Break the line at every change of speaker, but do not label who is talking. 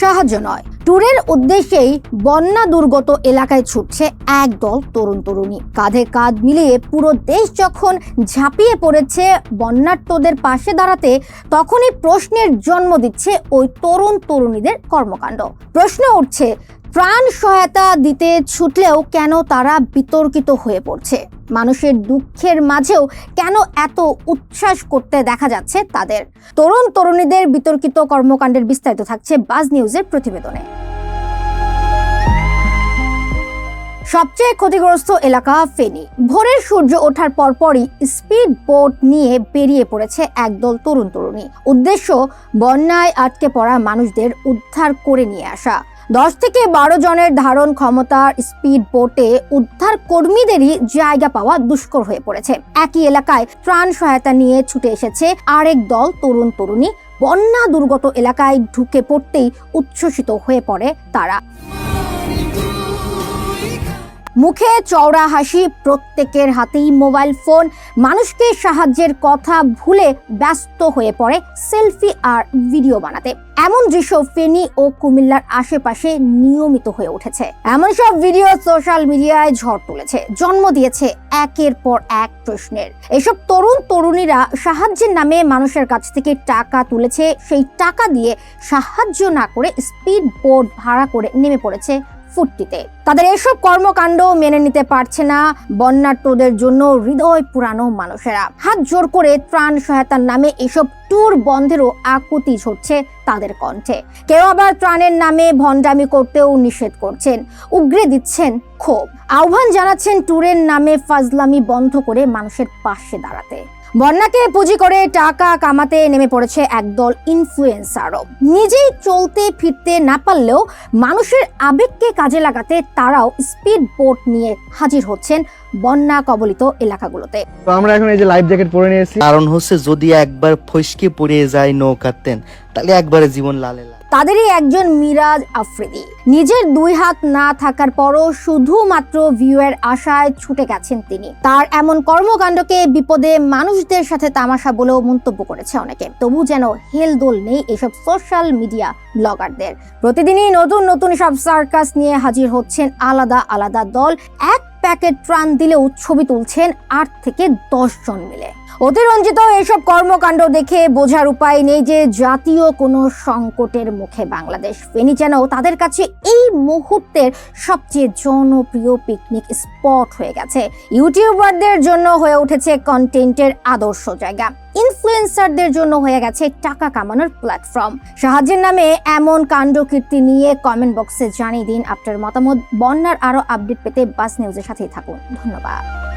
সাহায্য নয়। ট্যুরের উদ্দেশ্যেই বন্যা দুর্গত এলাকায় ছুটছে একদল তরুণ তরুণী। কাঁধে কাঁধ মিলিয়ে পুরো দেশ যখন ঝাঁপিয়ে পড়েছে বন্যার্তদের পাশে দাঁড়াতে, তখনই প্রশ্নের জন্ম দিচ্ছে ওই তরুণ তরুণীদের কর্মকাণ্ড। প্রশ্ন উঠছে ত্রাণ সহায়তা দিতে ছুটলেও কেন তারা বিতর্কিত হয়ে পড়ছে? মানুষের দুঃখের মাঝেও কেন এত উচ্ছ্বাস করতে দেখা যাচ্ছে তাদের? তরুণ তরুণীদের বিতর্কিত কর্মকাণ্ডের বিস্তারিত থাকছে বাজ নিউজের প্রতিবেদনে। সবচেয়ে ক্ষতিগ্রস্ত এলাকা ফেনী। ভোরের সূর্য ওঠার পরপরই স্পিড বোট নিয়ে বেরিয়ে পড়েছে একদল তরুণ তরুণী। উদ্দেশ্য, বন্যায় আটকে পড়া মানুষদের উদ্ধার করে নিয়ে আসা। দশ থেকে বারো জনের ধারণ ক্ষমতার স্পিড বোটে উদ্ধার কর্মীদেরই জায়গা পাওয়া দুষ্কর হয়ে পড়েছে। একই এলাকায় ত্রাণ সহায়তা নিয়ে ছুটে এসেছে আরেক দল তরুণ তরুণী। বন্যা দুর্গত এলাকায় ঢুকে পড়তেই উচ্ছ্বসিত হয়ে পড়ে তারা। মুখে চওড়া হাসি, প্রত্যেকের হাতেই মোবাইল ফোন। মানুষকে সাহায্যের কথা ভুলে ব্যস্ত হয়ে পড়ে সেলফি আর ভিডিও বানাতে। এমন দৃশ্য ফেনী ও কুমিল্লার আশেপাশে নিয়মিত হয়ে উঠেছে। এমন সব ভিডিও সোশ্যাল মিডিয়ায় ঝড় তুলেছে। জন্ম দিয়েছে একের পর এক প্রশ্নের। এসব তরুণ তরুণীরা সাহায্যের নামে মানুষের কাছ থেকে টাকা তুলেছে। সেই টাকা দিয়ে সাহায্য না করে স্পিড বোট ভাড়া করে নেমে পড়েছে ফুটটিতে তাদের এসব কর্মকাণ্ড মেনে নিতে পারছে না বন্যার্তদের জন্য হৃদয় পুরানো মানুষেরা। হাত জোর করে ত্রাণ সহায়তার নামে এসব ট্যুর বন্ধেরও আকুতি ঝরছে তাদের কণ্ঠে। কেউ আবার ত্রাণের নামে ভণ্ডামি করতেও নিষেধ করছেন। উগরে দিচ্ছেন ক্ষোভ। আহ্বান জানাচ্ছেন ট্যুরের নামে ফাজলামি বন্ধ করে মানুষের পাশে দাঁড়াতে। বন্যাকে পুঁজি করে টাকা কামাতে নেমে পড়েছে একদল ইনফ্লুয়েন্সারও নিজেই চলতে ফিরতে না পারলেও মানুষের আবেগকে কাজে লাগাতে তারাও স্পিড বোট নিয়ে হাজির হচ্ছেন বন্যা কবলিত এলাকাগুলোতে।
তো আমরা এখন এই যে লাইফ জ্যাকেট পরে নিয়েছি
কারণ হচ্ছে যদি একবার ফসকে পড়ে যায় নৌকাতেন তাহলে একবারে জীবন লাল।
তাদেরই একজন মিরাজ আফ্রিদি। নিজের দুই হাত না থাকার পরও শুধুমাত্র ভিউয়ের আশায় ছুটে গেছেন তিনি। তার এমন কর্মকাণ্ডকে বিপদে মানুষদের সাথে তামাশা বলেও মন্তব্য করেছে অনেকে। তবু যেন হেলদোল নেই এসব সোশ্যাল মিডিয়া ব্লগারদের। প্রতিদিনই নতুন নতুন সব সার্কাস নিয়ে হাজির হচ্ছেন আলাদা আলাদা দল। এক প্যাকেট ত্রাণ দিলেও ছবি তুলছেন আট থেকে দশ জন মিলে। অতিরঞ্জিত এসব কর্মকাণ্ড দেখে বোঝার উপায় নেই যে জাতীয় কোনো সংকটের মুখে বাংলাদেশ। ফেনী যেন তাদের কাছে এই মুহূর্তের সবচেয়ে জনপ্রিয় পিকনিক স্পট হয়ে গেছে। ইউটিউবারদের জন্য হয়ে উঠেছে কন্টেন্টের আদর্শ জায়গা। ইনফ্লুয়েন্সারদের জন্য হয়ে গেছে টাকা কামানোর প্ল্যাটফর্ম সাহায্যের নামে এমন কাণ্ড কীর্তি নিয়ে কমেন্ট বক্সে জানিয়ে দিন আপনার মতামত। বন্যার আরও আপডেট পেতে বাস নিউজের সাথেই থাকুন। ধন্যবাদ।